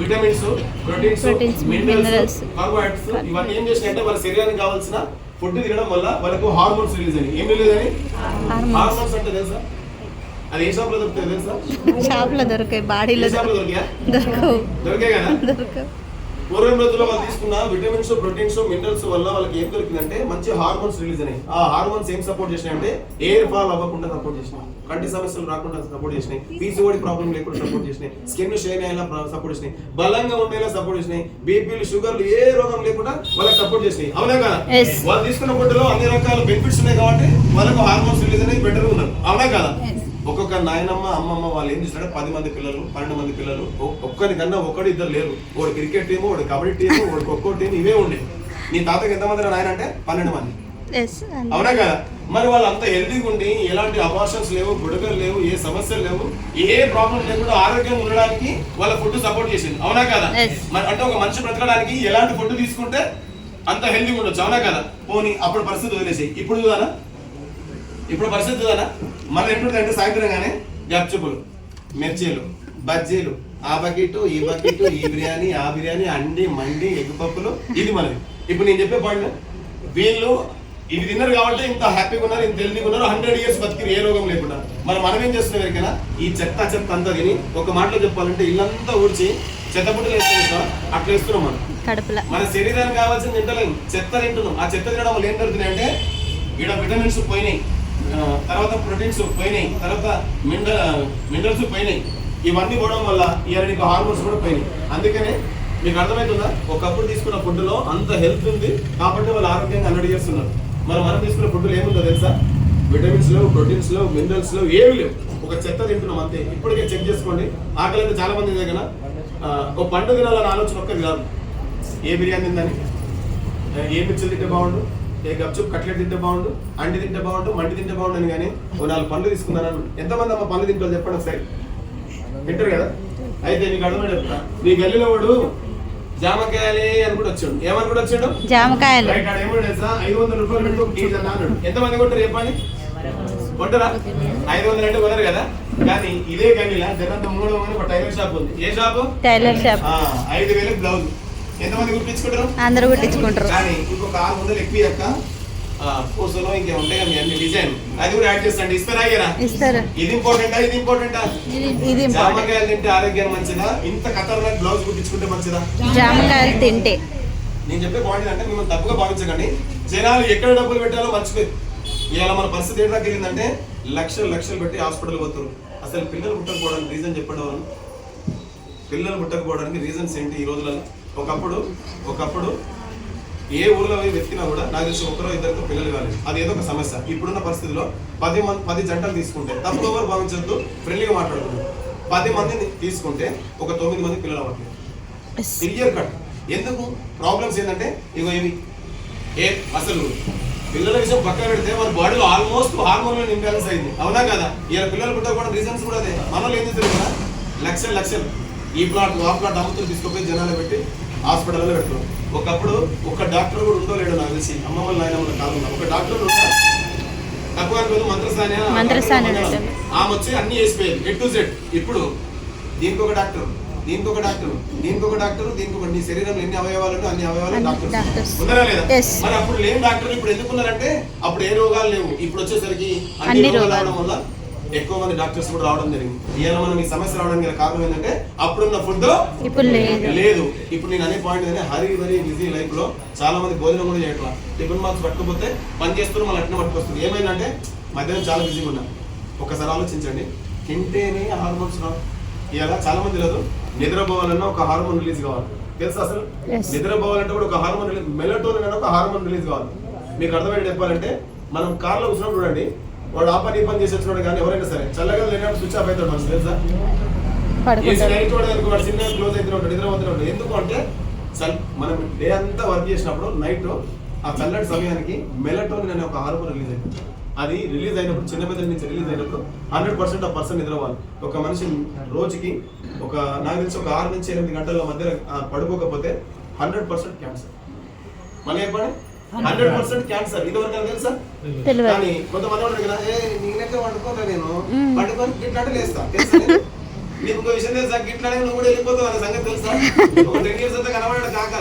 విటమిన్స్ ప్రోటీన్స్ మినరల్స్. కార్బోహైడ్రేట్స్ ఇవన్నీ ఏం చేసినాయంటే వాళ్ళ శరీరానికి కావాల్సిన ఫుడ్ తినడం వల్ల వాళ్ళకు హార్మోన్స్ రిలీజ్ అని ఏం రిలీజ్ అని హార్మోన్స్ అంటే తెలుసా? అది ఏ షాప్లో దొరుకుతాయి తెలుసా? షాప్లో దొరికాయి ఏ బాడీలో దొరకవు. దొరకవు. పూర్వం రోజుల్లో వాళ్ళు తీసుకున్న విటమిన్స్ ప్రోటీన్స్ మినరల్స్ వల్ల వాళ్ళకి ఏం దొరికిందంటే మంచి హార్మోన్స్ రిలీజ్ అయినాయి. ఆ హార్మోన్స్ ఏం సపోర్ట్ చేసినాయి ఎయిర్ ఫాల్ అవ్వకుండా సపోర్ట్ చేసినాయి. కంటి సమస్యలు రాకుండా సపోర్ట్ చేసినాయి. పీసీఓడి ప్రాబ్లం లేకుండా సపోర్ట్ చేసినాయి. స్కిన్ షైన్ అయ్యేలా సపోర్ట్ చేసినాయి. బలంగా ఉండేలా సపోర్ట్ చేసినాయి. బీపీలు షుగర్లు ఏ రోగం లేకుండా వాళ్ళకి సపోర్ట్ చేసినాయి. అవునా కదా. వాళ్ళు తీసుకున్న ఫుడ్లో అన్ని రకాల బెనిఫిట్స్ ఉన్నాయి కాబట్టి వాళ్ళకు హార్మోన్స్ రిలీజ్ అనేది బెటర్ ఉన్నారు అవునా కదా? ఒక్కొక్క నాయనమ్మ అమ్మమ్మ వాళ్ళు ఏం చేస్తారంటే పది మంది పిల్లలు పన్నెండు మంది పిల్లలు ఒక్కరికన్నా ఒకటి ఇద్దరు లేరు. ఒకటి క్రికెట్ టీము ఒకటి కబడ్డీ టీము ఒకటి ఖోఖో టీం ఇవే ఉండే. నీ తాతకి ఎంతమంది నాయన అంటే పన్నెండు మంది. అవునా కదా? మరి వాళ్ళు అంత హెల్తీగా ఉండి ఎలాంటి అబార్షన్స్ లేవు గుడకలు లేవు ఏ సమస్యలు లేవు ఏ ప్రాబ్లం లేకుండా ఆరోగ్యంగా ఉండడానికి వాళ్ళ ఫుడ్ సపోర్ట్ చేసింది. అవునా కదా. మరి అంటే ఒక మనిషి బ్రతకడానికి ఎలాంటి ఫుడ్ తీసుకుంటే అంత హెల్తీగా ఉండొచ్చు. అవునా కదా? పోనీ అప్పుడు పరిస్థితి వదిలేసాయి. ఇప్పుడు చూదానా ఇప్పుడు పరిస్థితి చూదానా మళ్ళీ ఎప్పుడు అంటే సాయంత్రం కానీ గప్చుపులు మిర్చీలు బజ్జీలు. ఆ బకెట్ ఈ బకెట్ ఈ బిర్యానీ ఆ బిర్యానీ అండి మండి ఎగ్ పప్పులు ఇది మనది. ఇప్పుడు నేను చెప్పే పాయింట్ వీళ్ళు ఇవి తిన్నారు కాబట్టి ఇంత హ్యాపీగా ఉన్నారు ఇంత హెల్తీగా ఉన్నారు హండ్రెడ్ ఇయర్స్ బతికిరు ఏ రోగం లేకుండా. మరి మనం ఏం చేస్తున్నాం ఎవరికైనా? ఈ చెత్త చెత్త అంతా తిని ఒక మాటలో చెప్పాలంటే ఇల్లంతా ఊడ్చి చెత్త బుట్టలు వేసుకుంటాం అట్లా వేస్తున్నాం మనం. మన శరీరానికి కావాల్సింది తింటలేం చెత్త తింటున్నాం. ఆ చెత్త తినడం వల్ల ఏం జరుగుతున్నాయి అంటే ఈడ విటమిన్స్ పోయినాయి. తర్వాత ప్రోటీన్స్ పోయినాయి. తర్వాత మినరల్ మినరల్స్ పోయినాయి. ఇవన్నీ పోవడం వల్ల ఇవాళ నీకు హార్మోన్స్ కూడా పోయినాయి. అందుకనే మీకు అర్థమవుతుందా ఒకప్పుడు తీసుకున్న ఫుడ్లో అంత హెల్త్ ఉంది. కాబట్టి వాళ్ళు ఆరోగ్యంగా అన్నడి చేస్తున్నారు మరి మనం తీసుకున్న ఫుడ్లో ఏముందో తెలుసా? విటమిన్స్ లేవు ప్రోటీన్స్ లేవు మినరల్స్ లేవు ఏమి లేవు. ఒక చెత్త తింటున్నాం అంతే. ఇప్పటికే చెక్ చేసుకోండి. ఆకలి అయితే చాలా మంది దగ్గర ఒక పండు తినాలని ఆలోచన ఒక్కది కాదు. ఏ బిర్యానీ తిందని ఏ మిర్చిలు తింటే బాగుండు? ఏ గప్చుప్ కట్లెట్ తింటే బాగుండు అండి తింటే బాగుండు మండి తింటే బాగుండు అని కానీ ఓ నాలుగు పళ్ళు తీసుకున్నాను ఎంతమంది అమ్మ పళ్ళు తింటారు చెప్పండి ఒకసారి? తింటారు కదా? అయితే నీకు అర్థమై చెప్తా నీ గల్లీలో వాడు జామకాయలే అని కూడా వచ్చాడు. ఏమని కూడా వచ్చాడు? జామకాయలు. ఐదు వందల రూపాయలు కేజీ అన్న అన్నాడు. ఎంతమంది కొంటారు చెప్పండి? కొంటారా? ఐదు వందలు అంటే కొనరు కదా? కానీ ఇదే గల్లీలా జగన్ మూడు వందలు ఒక టైలర్ షాప్ ఉంది. ఏ షాపు? Tailor shop. ఐదు వేలకు బ్లౌజ్. ఎంతమంది అందరూ కానీ ఇంకొక ఆరు వందలు ఎక్కువ యొక్క పూసలో ఇంకే ఉంటాయి కదా అన్ని డిజైన్. అది కూడా యాడ్ చేస్తాండి. ఇస్తారా అయ్యారా? ఇస్తారు. ఇది ఇంపార్టెంటా ఇది ఇంపార్టెంటా ఇది ఇంపార్టెంట్ జామకాయలు తింటే ఆరోగ్యం మంచిదా? ఇంత ఖతర్నాక్ బ్లౌజ్ కుట్టించుకుంటే మంచిదా? జామకాయలు తింటే. నేను చెప్పే పాయింట్ అంటే మిమ్మల్ని తప్పుగా భావించకండి. జనాలు ఎక్కడ డబ్బులు పెట్టాలో మర్చిపోయి ఇవాళ మన పరిస్థితి ఏంటో వెళ్ళిందంటే లక్షలు లక్షలు పెట్టి హాస్పిటల్ పోతారు. అసలు పిల్లలు పుట్టకపోవడానికి రీజన్ చెప్పండి వాళ్ళు పిల్లలు పుట్టకపోవడానికి రీజన్స్ ఏంటి ఈ రోజులలో? ఒకప్పుడు ఒకప్పుడు ఏ ఊర్లో వెతికినా కూడా నాకు తెలిసి ఒకరో ఇద్దరితో పిల్లలు కాలేదు. అది ఏదో ఒక సమస్య. ఇప్పుడున్న పరిస్థితిలో పది మంది పది జంటలు తీసుకుంటే తప్పు ఎవరు భావించద్దు ఫ్రెండ్లీగా మాట్లాడుకుంటారు పది మందిని తీసుకుంటే ఒక తొమ్మిది మంది పిల్లలు అవ్వట్లేదు. క్లియర్ కట్ ఎందుకు? ప్రాబ్లమ్స్ ఏంటంటే ఇగో ఇవి ఏ అసలు పిల్లల విషయం పక్కన పెడితే మన బాడీలో ఆల్మోస్ట్ హార్మోన్ ఇంబ్యాలెన్స్ అయింది. అవునా కదా? ఇలా పిల్లలు పుట్టకపోవడం రీజన్స్ కూడా అదే. మనలో ఏం చేస్తారు కదా లక్షలు లక్షలు. ఈ ప్లాట్ ఆ ప్లాట్ అమ్ముతులు తీసుకుపోయి జనాలు పెట్టి హాస్పిటల్లో పెడతారు ఒకప్పుడు ఒక డాక్టర్ కూడా ఉందో లేడో నాకు తెలిసి. అమ్మమ్మ నాయనమ్మ కాదు ఒక డాక్టర్ తక్కువ ఉంటుంది. ఆమె వచ్చి అన్ని వేసిపోయేది ఎట్ టు జెడ్. ఇప్పుడు దీనికి ఒక డాక్టర్ దీనికి ఒక డాక్టర్ దీనికి ఒక డాక్టర్ దీనికి ఒక నీ శరీరంలో ఎన్ని అవయవాలు అన్ని అవయవాలు డాక్టర్స్. ఉన్నారా లేదా. మరి అప్పుడు లేని డాక్టర్లు ఇప్పుడు ఎందుకున్నారంటే అప్పుడు ఏ రోగాలు లేవు. ఇప్పుడు వచ్చేసరికి అన్ని రోగాలు వల్ల ఎక్కువ మంది డాక్టర్స్ కూడా రావడం జరిగింది. ఇవాళ మనం ఈ సమస్య రావడానికి గల కారణం ఏంటంటే అప్పుడున్న ఫుడ్ లేదు. ఇప్పుడు నేను అనే పాయింట్ ఏంటంటే హరీ వెరీ బిజీ లైఫ్లో చాలా మంది భోజనం కూడా చేయట్లా. టిఫిన్ బాక్స్ పట్టుకపోతే పని చేస్తున్నారు మళ్ళీ అట్నే పట్టుకొస్తుంది. ఏమైందంటే మధ్యాహ్నం చాలా బిజీగా ఉన్నా. ఒకసారి ఆలోచించండి. తింటేనే హార్మోన్స్ రావు ఇవాళ చాలా మంది లేదు. నిద్రపోవాలన్నా ఒక హార్మోన్ రిలీజ్ కావాలి. తెలుసా అసలు. నిద్రపోవాలంటే కూడా ఒక హార్మోన్ రిలీజ్ మెలటోనిన్ అనే ఒక హార్మోన్ రిలీజ్ కావాలి. మీకు అర్థమయ్యేది చెప్పాలంటే మనం కార్లో కూర్చున్నప్పుడు చూడండి వాడు ఆ పని పని చేసి వచ్చినాడు కానీ ఎవరైనా సరే. చల్లగా లేనప్పుడు స్విచ్ ఆఫ్ అవుతాడు మనకు తెలుసా? ఏసీ లైట్ కూడా అనుకో వాడు చిన్న క్లోజ్ అయితే ఉంటాడు నిద్ర పోతున్నాడు? ఎందుకు అంటే మనం డే అంతా వర్క్ చేసినప్పుడు నైట్ ఆ చల్లటి సమయానికి మెలటోనిన్ అనే ఒక హార్మోన్ రిలీజ్ అవుతుంది. అది రిలీజ్ అయినప్పుడు చిన్న మెదడు నుంచి రిలీజ్ అయినప్పుడు హండ్రెడ్ పర్సెంట్ ఆ పర్సన్ నిద్రవాలి ఒక మనిషి రోజుకి ఒక నాకు తెలిసి ఒక ఆరు నుంచి ఎనిమిది గంటల మధ్య పడుకోకపోతే హండ్రెడ్ పర్సెంట్ క్యాన్సర్ మళ్ళీ చెప్పండి? Hundred percent cancer. ఇది వరకు తెలుసా? కానీ కొంతమంది ఉంటారు కదా ఏ నేనైతే వండుకోలే నేను. వండుకొని గిట్లాంటి లేస్తా. తెలుసా నీకు? ఇంకో విషయం తెలుసా? గిట్లానే నువ్వు కూడా వెళ్ళిపోతావు అనే సంగతి తెలుసా? ఒక టెన్ ఇయర్స్ అంతా కనబడాడు కాక.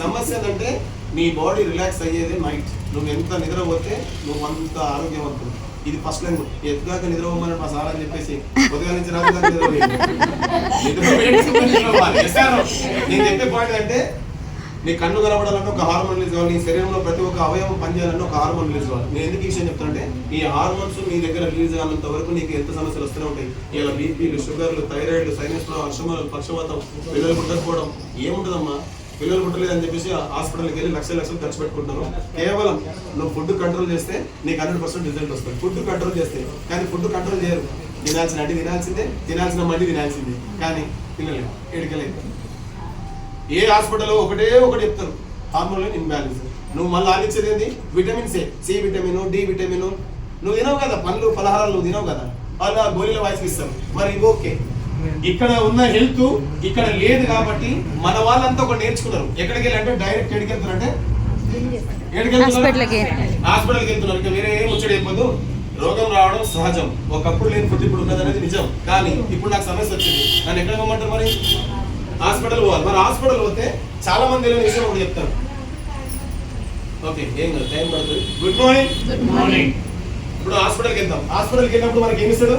సమస్య ఏంటంటే నీ బాడీ రిలాక్స్ అయ్యేది నైట్ నువ్వు ఎంత నిద్రపోతే నువ్వు అంత ఆరోగ్యవంతుడు ఇది ఫస్ట్ లైన్ ఎత్తుగాక నిద్రపోమని మా సార్ అని చెప్పేసి పొద్దుగా నుంచి రాత్రి నిద్రపోయేది. నేను చెప్పే పాయింట్ అంటే నీ కన్ను కనబడాలంటే ఒక హార్మోన్ రిలీజ్ కావాలి నీ శరీరంలో ప్రతి ఒక్క అవయవం పనిచేయాలంటే ఒక హార్మోన్ రిలీజ్ కావాలి. నేను ఎందుకు ఈ విషయం చెప్తానంటే ఈ హార్మోన్స్ నీ దగ్గర రిలీజ్ కానంత వరకు నీకు ఎంత సమస్యలు వస్తూనే ఉంటాయి. ఇలా బీపీలు షుగర్లు థైరాయిడ్ సైనస్ హర్షమాలు పక్షవాతం పిల్లలు పుట్టకపోవడం ఏముంటుందమ్మా? పిల్లలు పుట్టలేదు అని చెప్పేసి హాస్పిటల్కి వెళ్ళి లక్షల లక్షలు ఖర్చు పెట్టుకుంటారు. కేవలం నువ్వు ఫుడ్ కంట్రోల్ చేస్తే నీకు హండ్రెడ్ పర్సెంట్ రిజల్ట్ వస్తుంది. ఫుడ్ కంట్రోల్ చేస్తే కానీ ఫుడ్ కంట్రోల్ చేయరు. తినాల్సిన అడ్డి తినాల్సిందే తినాల్సిన మళ్ళీ తినాల్సిందే. కానీ పిల్లలు ఎడకలేదు ఏ హాస్పిటల్లో ఒకటే ఒకటి చెప్తారు. హార్మోన్ ఇన్బ్యాలెన్స్ నువ్వు మళ్ళీ ఆలోచించేది ఏంది? Vitamin C C vitamin D vitamin నువ్వు తినవు కదా? పండ్లు పలహారాలు నువ్వు తినవు కదా? వాళ్ళు ఆ గోళీల వాయిస్ ఇస్తారు మరి ఇవి ఓకే. ఇక్కడ ఉన్న హెల్త్ ఇక్కడ లేదు కాబట్టి మన వాళ్ళంతా ఒకటి నేర్చుకున్నారు ఎక్కడికి వెళ్ళి అంటే డైరెక్ట్ ఎక్కడికి వెళ్తారంటే? హాస్పిటల్కి. వెళ్తున్నారు. ఇంకా వేరే ఏం ముచ్చట అయిపోదు రోగం రావడం సహజం. ఒకప్పుడు లేని ఇప్పుడు ఉన్నది అనేది నిజం. కానీ ఇప్పుడు నాకు సమస్య వచ్చింది. నన్ను ఎక్కడ పోమంటారు మరి? హాస్పిటల్ పోవాలి. మరి హాస్పిటల్ పోతే చాలా మంది తెలియని విషయం ఒకటి చెప్తారు ఓకే ఏం కాదు టైం పడుతుంది. గుడ్ మార్నింగ్ గుడ్ మార్నింగ్ ఇప్పుడు హాస్పిటల్కి వెళ్తాం హాస్పిటల్కి వెళ్ళినప్పుడు మనకి ఏమి ఇస్తాడు?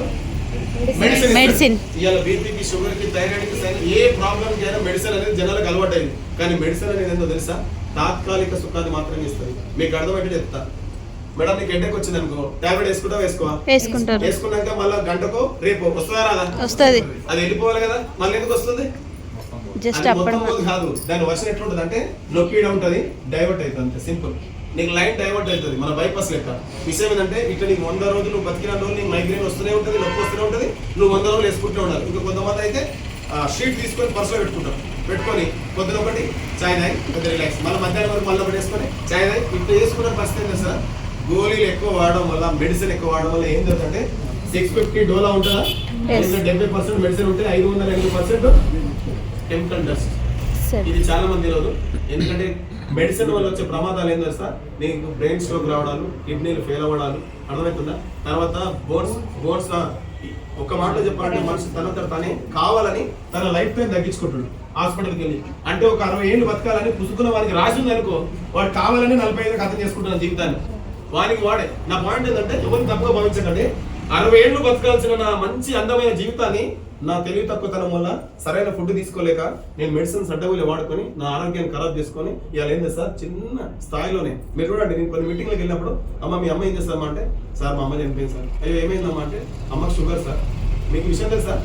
Medicine Medicine. ఇవాళ బీపీకి షుగర్కి థైరాయిడ్కి సైన్ ఏ ప్రాబ్లం కి అయినా మెడిసిన్ అనేది జనాలకు అలవాటైంది కానీ మెడిసిన్ అనేది ఏందో తెలుసా? తాత్కాలిక సుఖాన్ని మాత్రమే ఇస్తుంది. మీకు అర్థమయ్యేది చెప్తా. మేడం నీకు హెడ్ఏక్ వచ్చింది అనుకో. టాబ్లెట్ వేసుకుంటా వేసుకోవా? వేసుకుంటారు. వేసుకున్నాక మళ్ళీ గంటకు రేపు వస్తుందా రాదా? వస్తుంది. అది వెళ్ళిపోవాలి కదా. మళ్ళీ ఎందుకు వస్తుంది? జస్ట్ అప్పటి పోదు కాదు. దాని వర్షన్ ఎట్లుంటది అంటే నొప్పి ఉంటది డైవర్ట్ అవుతుంది అంతే సింపుల్. నీకు లైన్ డైవర్ట్ అవుతుంది మన బైపాస్ లెక్క. విషయం ఏంటంటే ఇట్లా నీకు వంద రోజులు నువ్వు బతికిన రోజులు నీకు మైగ్రేన్ వస్తూనే ఉంటుంది నొప్పి వస్తూనే ఉంటుంది నువ్వు వంద రోజులు వేసుకుంటూ ఉండాలి. ఇంకా కొంతమంది అయితే షీట్ తీసుకొని పర్సులో పెట్టుకుంటారు. పెట్టుకొని పొద్దున ఒకటి చాయ్ తాగి కొద్దిగా రిలాక్స్ మళ్ళీ మధ్యాహ్నం వరకు మళ్ళీ ఒకటి వేసుకొని చాయ్ తాగి ఇట్లా చేసుకున్న పరిస్థితి ఏంటి సార్? గోళీలు ఎక్కువ వాడడం వల్ల మెడిసిన్ ఎక్కువ వాడడం వల్ల ఏం జరుగుతుందంటే సిక్స్ ఫిఫ్టీ డోలా ఉంటుందా. డెబ్బై పర్సెంట్ మెడిసిన్ ఉంటే ఐదు వందల ఎనిమిది పర్సెంట్ కెమికల్ డస్ట్ ఇది చాలా మంది తెలియదు ఎందుకంటే మెడిసిన్ వల్ల వచ్చే ప్రమాదాలు ఏం తెలుసా? నీకు బ్రెయిన్ స్ట్రోక్ రావడాలు కిడ్నీలు ఫెయిల్ అవ్వడాలు. అర్థమవుతుందా? తర్వాత బోన్స్ బోన్స్ ఒక మాటలో చెప్పాలంటే మనిషి తన తనే కావాలని తన లైఫ్ టైం తగ్గించుకుంటాడు హాస్పిటల్కి వెళ్ళి. అంటే ఒక అరవై ఏళ్ళు బతకాలని పుసుకున్న వానికి రాసి ఉంది అనుకో వాడు కావాలని నలభై ఐదు అర్థం చేసుకుంటున్నాడు జీవితాన్ని. వానికి వాడే. నా పాయింట్ ఏంటంటే ఎవరిని తప్పుగా భావించకండి. అరవై ఏళ్ళు బతకాల్సిన నా మంచి అందమైన జీవితాన్ని నా తెలివి తక్కువతనం వల్ల సరైన ఫుడ్ తీసుకోలేక నేను మెడిసిన్స్ అడ్డగులు వాడుకొని నా ఆరోగ్యాన్ని ఖరాబ్ చేసుకొని ఇవాళ ఏంది సార్? చిన్న స్థాయిలోనే. మీరు చూడండి నేను కొన్ని మీటింగ్లకు వెళ్ళినప్పుడు అమ్మ మీ అమ్మ ఏం చేస్తామా అంటే సార్ మా అమ్మ చనిపోయింది సార్. అయ్యో ఏమైందమ్మా? అంటే అమ్మకి షుగర్ సార్. మీకు విషయం తెలుసా?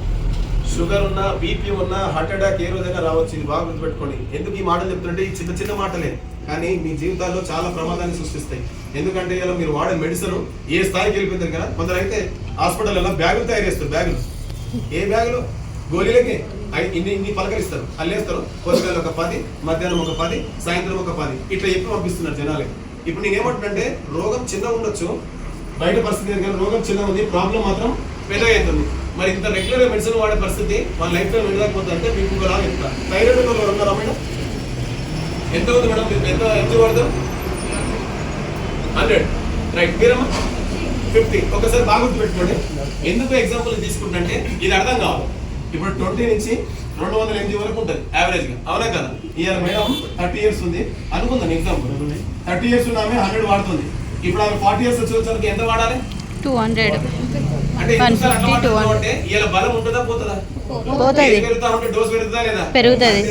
షుగర్ ఉన్నా బీపీ ఉన్నా హార్ట్ అటాక్ ఏ రోజైనా రావచ్చు. ఇది బాగా గుర్తుపెట్టుకోండి. ఎందుకు ఈ మాటలు చెప్తుంటే ఈ చిన్న చిన్న మాటలే? కానీ మీ జీవితాల్లో చాలా ప్రమాదాన్ని సృష్టిస్తాయి. ఎందుకంటే ఇలా మీరు వాడే మెడిసిన్ ఏ స్థాయికి వెళ్ళిపోతుంది కదా? కొందరు అయితే హాస్పిటల్లో బ్యాగులు తయారు చేస్తారు బ్యాగులు. ఏ బ్యాగులు? గోళీలకి. ఇన్ని ఇన్ని పలకరిస్తారు. అల్లేస్తారు. పొద్దుగాల ఒక పది మధ్యాహ్నం ఒక పది సాయంత్రం ఒక పది. ఇట్లా చెప్పి పంపిస్తున్నారు జనాలకి. ఇప్పుడు నేను రోగం చిన్న ఉండొచ్చు. బయట పరిస్థితి ఏంటి కానీ రోగం చిన్న ఉంది. ప్రాబ్లం మాత్రం పెద్దగా అవుతుంది. మరి ఇంత రెగ్యులర్ మెడిసిన్ వాడే పరిస్థితి వాళ్ళ లైఫ్లో వెళ్ళకపోతే అంటే మీకు ఇంకో చెప్తారు థైరాయిడ్ వాళ్ళు ఉన్నారా మేడం? ఎంత ఉంది మేడం? ఎంత ఎంత వాడతారు? Hundred right మీరమ్మా? ఫిఫ్టీ ఒకసారి బాగా గుర్తుపెట్టుకోండి. ఎందుకు ఎగ్జాంపుల్ తీసుకుంటే ఇది అర్థం కావాలి ఇప్పుడు ట్వంటీ నుంచి రెండు వందల ఎనిమిది వరకు ఉంటుంది యావరేజ్గా. అవునా కదా? ఇవాళ మేడం థర్టీ ఇయర్స్ ఉంది. అనుకుందాం ఎగ్జాంపుల్ థర్టీ ఇయర్స్ ఉన్న ఆమె హండ్రెడ్ వాడుతుంది. ఇప్పుడు ఆమె ఫార్టీ ఇయర్స్ వచ్చేసరికి ఎంత వాడాలి? టూ హండ్రెడ్ అంటే ఎందుకు సార్ అట్లా 150 to వాడుతున్నావు అంటే ఇవాళ బలం ఉంటుందా పోతుందా? పోతుంది. ఏజ్ పెరుగుతా ఉంటే డోస్ పెరుగుతుందా లేదా? పెరుగుతది.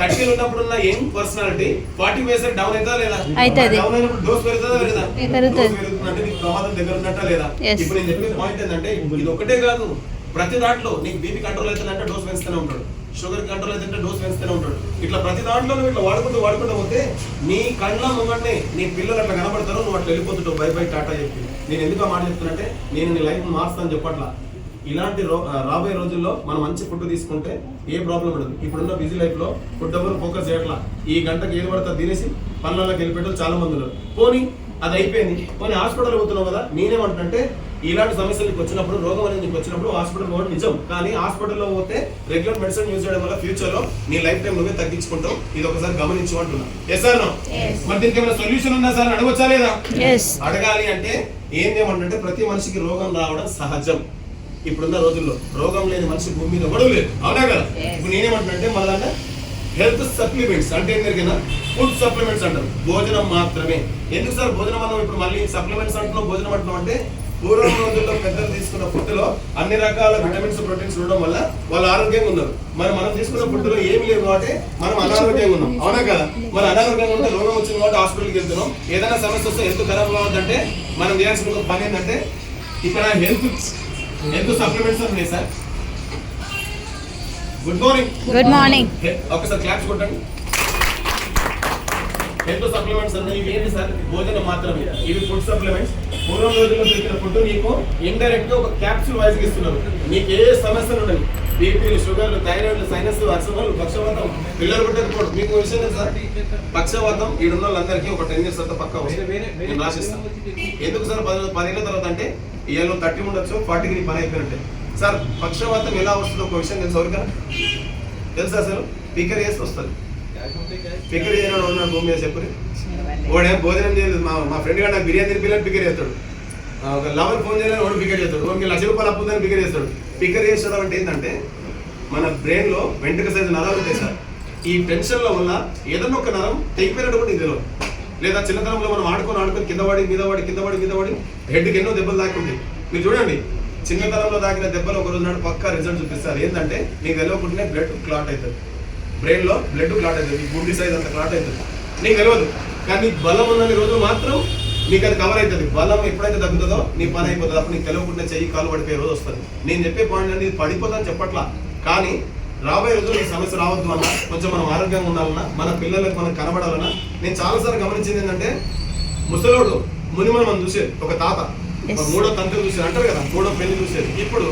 థర్టీ ఉన్నప్పుడు ఉన్న యంగ్ పర్సనాలిటీ ఫార్టీ వేసే డౌన్ అవుతుందా లేదా. డౌన్ అయినప్పుడు డోస్ పెరుగుతుందా పెరుగుదా పెరుగుతది. పెరుగుతుందంటే నీకు ప్రమాదం దగ్గర ఉన్నట్టా లేదా. ఇప్పుడు నేను చెప్పే పాయింట్ ఏంటంటే ఇది ఒకటే కాదు. ప్రతి దాంట్లో నీకు బీపీ కంట్రోల్ అవుతుందంటే డోస్ పెంచుతూనే ఉంటాడు. షుగర్ కంట్రోల్ అవుతుంటే డోస్ పెంచుతూనే ఉంటాడు. ఇట్లా ప్రతి దాంట్లో నువ్వు ఇట్లా వాడుకుంటూ వాడుకుంటూ పోతే నీ కళ్ళ ముంగంటే నీ పిల్లలు అట్లా కనబడతారు నువ్వు అట్లా వెళ్ళిపోతుంటావు. బై బై టాటా చెప్పి. నేను ఎందుకు మాట చెప్తున్నంటే నేను నీ లైఫ్ మారుస్తాను చెప్పట్లా. ఇలాంటి రాబోయే రోజుల్లో మనం మంచి ఫుడ్ తీసుకుంటే ఏ ప్రాబ్లం ఉండదు. ఇప్పుడున్న బిజీ లైఫ్లో ఫుడ్ ఎవరు ఫోకస్ చేయట్లా? ఈ గంటకి ఏది పడతా తినేసి పనులలోకి వెళ్ళిపెట్టారు చాలా మంది ఉన్నారు. పోనీ అది అయిపోయింది. పోనీ హాస్పిటల్ పోతున్నావు కదా నేనేమంటుంటే ఇలాంటి సమస్యలు నీకు వచ్చినప్పుడు రోగం అనేది నీకు వచ్చినప్పుడు హాస్పిటల్ పోవడం నిజం. కానీ హాస్పిటల్లో పోతే రెగ్యులర్ మెడిసిన్ యూజ్ చేయడం వల్ల ఫ్యూచర్లో నీ లైఫ్ టైం నువ్వే తగ్గించుకుంటావు. ఇది ఒకసారి గమనించు అంటున్నా. ఎస్ సార్ మరి దీనికి ఏమైనా సొల్యూషన్ ఉందా సార్? అడగొచ్చా లేదా? అడగాలి అంటే ఏం చేయమంటే ప్రతి మనిషికి రోగం రావడం సహజం. ఇప్పుడున్న రోజుల్లో రోగం లేని మనిషి భూమి మీద ఎవడూ లేదు అవునా కదా? ఇప్పుడు నేనేమంటున్నానంటే దాంట్లో హెల్త్ సప్లిమెంట్స్ అంటే ఏంటంటే ఫుడ్ సప్లిమెంట్స్ అంటారు. భోజనం మాత్రమే. ఎందుకు సార్ భోజనం అన్నాం ఇప్పుడు మళ్ళీ సప్లిమెంట్స్ అంటున్నాం భోజనం అంటున్నాం అంటే పూర్వం రోజుల్లో పెద్దలు తీసుకున్న ఫుడ్లో అన్ని రకాల విటమిన్స్ ప్రోటీన్స్ ఉండడం వల్ల వాళ్ళు ఆరోగ్యంగా ఉన్నారు. మరి మనం తీసుకున్న ఫుడ్లో ఏమి లేవు కాబట్టి మనం అనారోగ్యంగా ఉన్నాం. అవునా కదా? మరి అనారోగ్యంగా ఉంటే రోగం వచ్చింది కాబట్టి హాస్పిటల్కి వెళ్తున్నాం. ఏదైనా సమస్య వస్తే హెల్త్ ఖరాబ్ కావద్దంటే మనం చేయాల్సిన పని ఏంటంటే ఇక్కడ హెల్త్ హెల్త్ సప్లిమెంట్స్ ఉన్నాయి sir? Good morning good morning ఒకసారి క్లాప్స్ కొట్టండి. హెల్త్ సప్లిమెంట్స్ అన్న ఇవి ఏంటి సార్? భోజనం మాత్రమే. ఇవి ఫుడ్ సప్లిమెంట్స్ పూర్వం రోజుల్లో దొరికిన ఫుడ్ నీకు ఇండైరెక్ట్గా ఒక క్యాప్సూల్ వైజ్ ఇస్తున్నారు. నీకు ఏ సమస్యలు ఉండవు. బీపీలు షుగర్లు థైరాయిడ్లు సైనస్ అర్సమలు పక్షవాతం. పిల్లలు పుట్టకపోవడం మీకు విషయం సార్ పక్షవాతం ఈడున్న వాళ్ళందరికీ ఒక టెన్ ఇయర్స్ అంతా పక్కా నేను రాసిస్తాను ఎందుకు సార్? పది పదేళ్ళ తర్వాత అంటే ఇవాళ థర్టీ ఉండొచ్చు ఫార్టీకి నీ పని అయిపోయినట్టే. సార్ పక్షవాతం ఎలా వస్తుందో ఒక విషయం తెలుసు ఎవరికైనా? తెలుసా అసలు స్పీకర్ చేసి వస్తుంది. స్పీకర్ చేయడం ఉన్నాడు భూమి మీద చెప్పు వాడేం భోజనం చేయలేదు. మా మా ఫ్రెండ్ గారు నాకు బిర్యానీ తినిపించాలని పికర్ చేస్తాడు. ఒక లవర్ ఫోన్ చేయాలని వాడు పికర్ చేస్తాడు. వాడికి లక్ష రూపాయలు అప్పు ఉందని పికర్ చేస్తాడు. స్పీకర్ చేసడం అంటే ఏంటంటే మన బ్రెయిన్లో వెంట్రుక సైజు నరాలు ఉంటాయి సార్. ఈ టెన్షన్ల వల్ల ఏదన్నా ఒక నరం తెగిపోయినట్టు కూడా ఇది లేదా చిన్నతనంలో మనం ఆడుకొని ఆడుకొని కింద పడి మీద పడి కింద పడి మీద పడి హెడ్కి ఎన్నో దెబ్బలు దాక్కుంటాయి మీరు చూడండి చిన్నతనంలో దాకిన దెబ్బలు ఒక రోజు నాడు పక్కా రిజల్ట్ చూపిస్తారు. ఏంటంటే నీకు తెలియకుండానే బ్లడ్ క్లాట్ అవుతుంది. బ్రెయిన్లో బ్లడ్ క్లాట్ అవుతుంది. గుండె సైజ్ అంత క్లాట్ అవుతుంది. నీకు తెలియదు కానీ బలం ఉన్న రోజు మాత్రం నీకు అది కవర్ అవుతుంది బలం ఎప్పుడైతే తగ్గుతుందో నీ పని అయిపోతుంది. అప్పుడు నీకు తెలియకుండా చెయ్యి కాలు పడిపోయే రోజు వస్తుంది. నేను చెప్పే పాయింట్ అనేది పడిపోదని చెప్పట్లా. కానీ రాబోయే రోజుల్లో ఈ సమస్య రావద్దు అన్న కొంచెం మనం ఆరోగ్యంగా ఉండాలన్నా మన పిల్లలకు మనం కనబడాలన్నా నేను చాలాసార్లు గమనించింది ఏంటంటే ముసలోడు మునిమని మనం చూసేది. ఒక తాత. ఒక మూడో తండ్రి చూసేది. అంటారు కదా మూడో పెళ్ళి చూసేది. ఇప్పుడు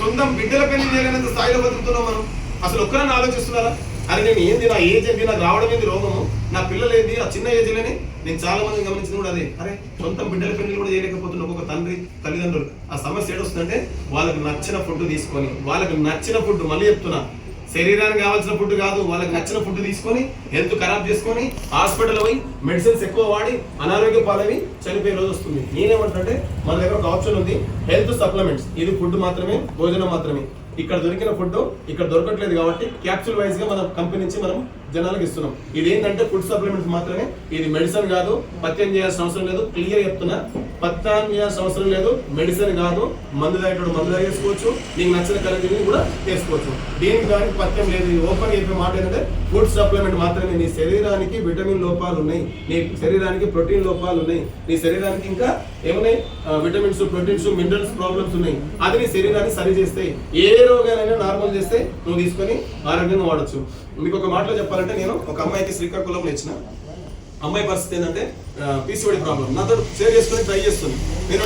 సొంతం బిడ్డల పెళ్ళి చేయలేనంత స్థాయిలో బతుకుతున్నాం మనం. అసలు ఒక్కరని ఆలోచిస్తున్నారా? కానీ నేను ఏంది నా ఏజ్ ఏంది? నాకు రావడం ఏంది రోగము? నా పిల్లలు ఏంది? ఆ చిన్న ఏజ్లోనే నేను చాలా మంది గమనించింది కూడా అదే. అరే సొంత బిడ్డల పెళ్ళి కూడా చేయలేకపోతున్న ఒక్కొక్క తండ్రి తల్లిదండ్రులు ఆ సమస్య ఏడొస్తుందంటే వాళ్ళకి నచ్చిన ఫుడ్ తీసుకొని వాళ్ళకి నచ్చిన ఫుడ్ మళ్ళీ చెప్తున్నా. శరీరానికి కావాల్సిన ఫుడ్ కాదు వాళ్ళకి నచ్చిన ఫుడ్ తీసుకొని హెల్త్ ఖరాబ్ చేసుకొని హాస్పిటల్ పోయి మెడిసిన్స్ ఎక్కువ వాడి అనారోగ్య పాలవి చనిపోయే రోజు వస్తుంది. నేనేమంటే మన దగ్గర ఒక ఆప్షన్ ఉంది హెల్త్ సప్లిమెంట్స్ ఇది ఫుడ్ మాత్రమే భోజనం మాత్రమే. ఇక్కడ దొరికిన ఫుడ్ ఇక్కడ దొరకట్లేదు కాబట్టి క్యాప్సూల్ వైజ్గా మనం కంపెనీ నుంచి మనం జనాలకు ఇస్తున్నాం. ఇది ఏంటంటే ఫుడ్ సప్లిమెంట్స్ మాత్రమే. ఇది మెడిసిన్ కాదు పత్యం చేయాల్సిన అవసరం లేదు క్లియర్ చెప్తున్నా. పత్యం చేయాల్సిన అవసరం లేదు మెడిసిన్ కాదు మందు తాగేటప్పుడు మందు తాగేసుకోవచ్చు. నీకు నచ్చిన కరెంట్ కూడా చేసుకోవచ్చు. దీనికి దానికి పత్యం లేదు. ఓపెన్ చెప్పే మాట ఏంటంటే ఫుడ్ సప్లిమెంట్ మాత్రమే. నీ శరీరానికి విటమిన్ లోపాలు ఉన్నాయి. నీ శరీరానికి ప్రోటీన్ లోపాలు ఉన్నాయి. నీ శరీరానికి ఇంకా ఏమున్నాయి? విటమిన్స్ ప్రోటీన్స్ మినరల్స్ ప్రాబ్లమ్స్ ఉన్నాయి. అది నీ శరీరాన్ని సరి చేస్తాయి. ఏ రోగాలైనా నార్మల్ చేస్తే నువ్వు తీసుకొని ఆరోగ్యంగా వాడచ్చు. మీకు ఒక మాటలో చెప్పాలంటే నేను ఒక అమ్మాయికి శ్రీకాకుళంలో ఇచ్చిన అమ్మాయి పరిస్థితి ఏంటంటే పీసీఓడి ప్రాబ్లం నాతో షేర్ చేసుకుని ట్రై చేస్తుంది. నేను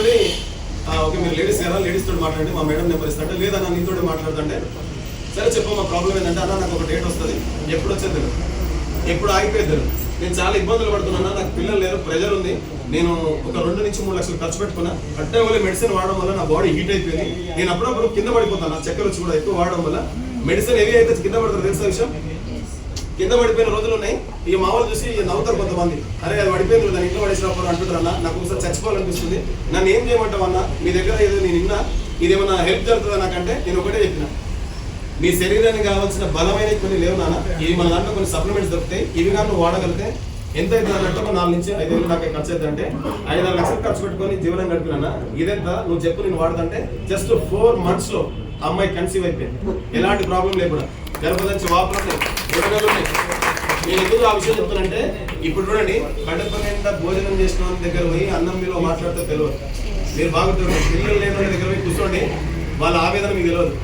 ఓకే మీరు లేడీస్ కదా లేడీస్ తోటి మాట్లాడండి మా మేడం నెంబర్ ఇస్తా అంటే నా నీతో మాట్లాడుతుంటే. సరే చెప్పు మా ప్రాబ్లం ఏంటంటే అన్న నాకు ఒక డేట్ వస్తుంది. ఎప్పుడు వచ్చేది తెలియదు. ఎప్పుడు ఆగిపోయేది నేను చాలా ఇబ్బందులు పడుతున్నా నాకు పిల్లలు లేరు ప్రెజర్ ఉంది. నేను ఒక రెండు నుంచి మూడు లక్షలు ఖర్చు పెట్టుకున్నా. అట్టే వల్ల మెడిసిన్ వాడడం వల్ల నా బాడీ హీట్ అయిపోయింది. నేను అప్పుడప్పుడు కింద పడిపోతాను. నా చక్కెర వచ్చి కూడా ఎక్కువ వాడడం వల్ల మెడిసిన్ ఏవి అయితే కింద పడుతుంది తెలుసా విషయం? కింద పడిపోయిన రోజులు ఉన్నాయి. ఈ మామూలు చూసి నవ్వుతారు కొంతమంది. అరే అది పడిపోయింది దాని ఇంట్లో పడేసినప్పుడు అంటున్నారు అన్న. నాకు ఒకసారి చచ్చిపోవాలనిపిస్తుంది. నన్ను ఏం చేయమంటావు అన్న? మీ దగ్గర ఏదో నేను విన్నా ఇదేమన్నా హెల్ప్ జరుగుతుందా నాకంటే? నేను ఒకటే చెప్పిన. మీ శరీరానికి కావాల్సిన బలమైన కొన్ని లేవు నాన్న. ఇవి మన దాంట్లో కొన్ని సప్లిమెంట్స్ దొరుకుతాయి. ఇవి కానీ నువ్వు వాడగలిగితే ఎంత అవుతుంది అన్నట్టు నాలుగు నుంచి ఐదు వేలు దాకా ఖర్చు అవుతుందంటే ఐదు ఆరు లక్షలు ఖర్చు పెట్టుకొని జీవనం గడిపినా ఇదెంత నువ్వు చెప్పు నేను వాడదంటే జస్ట్ ఫోర్ మంత్స్లో అమ్మాయి కన్సీవ్ అయిపోయింది. ఎలాంటి ప్రాబ్లం లేకుండా. గర్భదంచి వాపులు ఉన్నాయి నేను ఎందుకు ఆ విషయం చెప్తానంటే ఇప్పుడు చూడండి కడుపు భోజనం చేసిన వాళ్ళ దగ్గర పోయి అన్నం మీద మాట్లాడితే తెలియదు. మీరు బాగా పిల్లలు లేని వాళ్ళ దగ్గర పోయి కూర్చోండి వాళ్ళ ఆవేదన మీకు తెలియదు.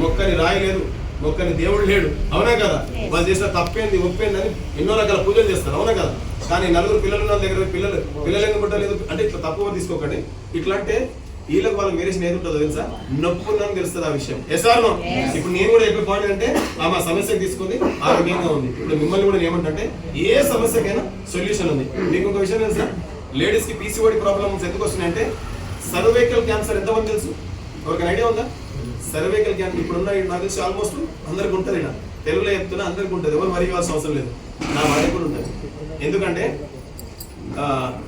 మొక్కని రాయి లేదు మొక్కని దేవుడు లేడు. అవునా కదా? వాళ్ళు చేసిన తప్పేంది ఒప్పేంది అని ఎన్నో రకాల పూజలు చేస్తారు. అవునా కదా? కానీ నలుగురు పిల్లలు ఉన్న దగ్గర పిల్లలు పిల్లలు ఎందుకు పుట్టలేదు? అంటే ఇట్లా తప్పుగా తీసుకోకండి. ఇట్లా అంటే వీళ్ళకి వాళ్ళకి ఏది ఉంటుందో తెలుసా? నొప్పి ఉందని తెలుస్తుంది ఆ విషయం. ఎసార్ నో ఇప్పుడు నేను కూడా ఎక్కువ పాయింట్ అంటే ఆమె సమస్య తీసుకుంది ఆరోగ్యంగా ఉంది. ఇప్పుడు మిమ్మల్ని కూడా ఏమంటే ఏ సమస్యకైనా సొల్యూషన్ ఉంది. మీకు ఒక విషయం తెలుసా? లేడీస్కి పీసీఓడి ప్రాబ్లమ్స్ ఎందుకు వస్తున్నాయంటే సర్వైకల్ క్యాన్సర్ ఎంతమంది తెలుసు? ఎవరికైనా ఐడియా ఉందా? సర్వైకల్ క్యాన్సర్ ఇప్పుడు ఉన్న నాకు తెలిసి ఆల్మోస్ట్ అందరికి ఉంటుంది తెలుగులో చెప్తున్నా అందరికి ఉంటుంది. ఎవరు వరి కావాల్సిన అవసరం లేదు. నా భార్య కూడా ఉంటుంది. ఎందుకంటే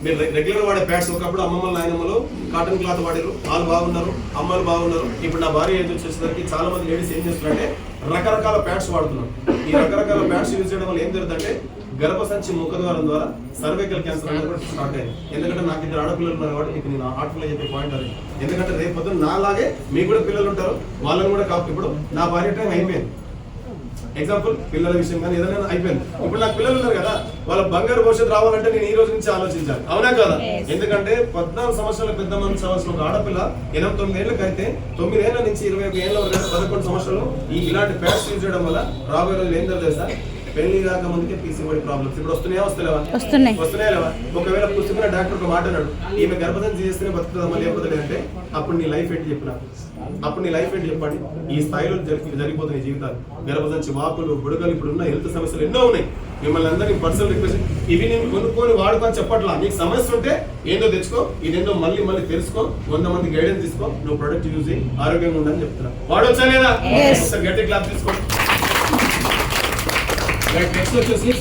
మీరు రెగ్యులర్ వాడే ప్యాడ్స్ ఒకప్పుడు అమ్మమ్మలు నాయనమ్మలు కాటన్ క్లాత్ వాడారు వాళ్ళు బాగున్నారు అమ్మలు బాగున్నారు. ఇప్పుడు నా భార్య ఏజ్ వచ్చేసరికి చాలా మంది లేడీస్ ఏం చేస్తున్నారంటే రకరకాల ప్యాడ్స్ వాడుతున్నారు. ఈ రకరకాల ప్యాడ్స్ యూజ్ చేయడం వల్ల ఏం జరుగుతుందంటే గర్భసంచి ముఖద్వారం ద్వారా సర్వైకల్ క్యాన్సర్ అనేది కూడా స్టార్ట్ అయింది. ఎందుకంటే నాకు ఇద్దరు ఆడపిల్లలు ఉన్నారు కాబట్టి మీకు నేను హార్ట్ఫుల్ చెప్పే పాయింట్ అది. ఎందుకంటే రేపు పొద్దున్న నాలాగే మీకు కూడా పిల్లలు ఉంటారు. వాళ్ళని కూడా కాపు ఇప్పుడు నా భార్య టైం అయిపోయింది. ఎగ్జాంపుల్ పిల్లల విషయం కానీ ఏదైనా అయిపోయింది. ఇప్పుడు నాకు పిల్లలు ఉన్నారు కదా వాళ్ళ బంగారు భవిష్యత్తు రావాలంటే నేను ఈ రోజు నుంచి ఆలోచించాలి. అవునా కదా. ఎందుకంటే పద్నాలుగు సంవత్సరాల పెద్ద మంది సంవత్సరం ఒక ఆడపిల్ల ఎనిమిది తొమ్మిది ఏళ్ళకి అయితే తొమ్మిది ఏళ్ళ నుంచి ఇరవై ఒక ఏళ్ళ వరకు పదకొండు సంవత్సరాలు ఈ ఇలాంటి ప్యాడ్స్ యూజ్ చేయడం వల్ల రాబోయే రోజులు ఏం సార్? పెళ్ళి కాక ముందుకే పీసీఓడి ప్రాబ్లమ్స్ ఇప్పుడు వస్తున్నాయా వస్తలేవా? వస్తున్నాయి. వస్తున్నాయా లేవా? ఒకవేళ పుస్తకం డాక్టర్ ఒక మాట అన్నాడు ఈమె గర్భధానం చేస్తేనే బతుకుతుందా మళ్ళీ లేకపోతే అంటే అప్పుడు నీ లైఫ్ ఏంటి చెప్పు నాకు. అప్పుడు నీ లైఫ్ ఏంటి చెప్పండి. ఈ స్థాయిలో జరిగి జరిగిపోతున్నాయి జీవితాలు. గర్భదంచి వాపులు బుడగలు ఇప్పుడు ఉన్న హెల్త్ సమస్యలు ఎన్నో ఉన్నాయి. మిమ్మల్ని అందరినీ పర్సనల్ రిక్వెస్ట్ ఇవి నేను కొనుక్కొని వాడుకొని చెప్పట్లా. నీకు సమస్య ఉంటే ఏందో తెచ్చుకో ఇదేందో మళ్ళీ మళ్ళీ తెలుసుకో వంద మంది గైడెన్స్ తీసుకో నువ్వు ప్రొడక్ట్ యూజ్ చేయి ఆరోగ్యంగా ఉండని చెప్తున్నా. వాడొచ్చా లేదా? గట్టి క్లాస్ తీసుకో. నెక్స్ట్ వచ్చేసి